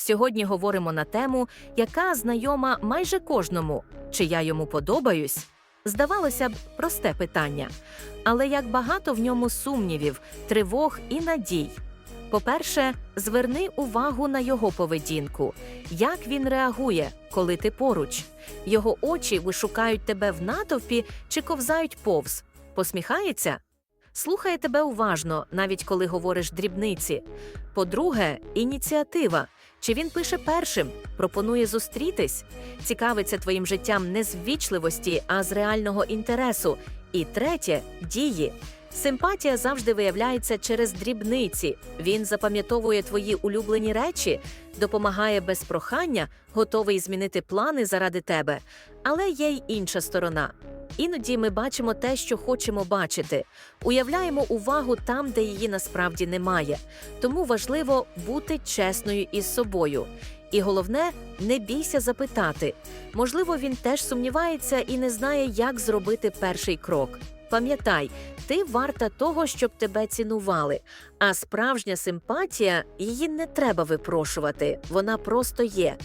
Сьогодні говоримо на тему, яка знайома майже кожному, чи я йому подобаюсь. Здавалося б, просте питання, але як багато в ньому сумнівів, тривог і надій. По-перше, зверни увагу на його поведінку, як він реагує, коли ти поруч. Його очі вишукають тебе в натовпі чи ковзають повз, посміхається, слухає тебе уважно, навіть коли говориш дрібниці. По-друге, ініціатива. Чи він пише першим, пропонує зустрітись, цікавиться твоїм життям не з ввічливості, а з реального інтересу. І третє дії. Симпатія завжди виявляється через дрібниці. Він запам'ятовує твої улюблені речі, допомагає без прохання, готовий змінити плани заради тебе. Але є й інша сторона. Іноді ми бачимо те, що хочемо бачити, уявляємо увагу там, де її насправді немає. Тому важливо бути чесною із собою. І головне, не бійся запитати. Можливо, він теж сумнівається і не знає, як зробити перший крок. Пам'ятай, ти варта того, щоб тебе цінували. А справжня симпатія її не треба випрошувати, вона просто є.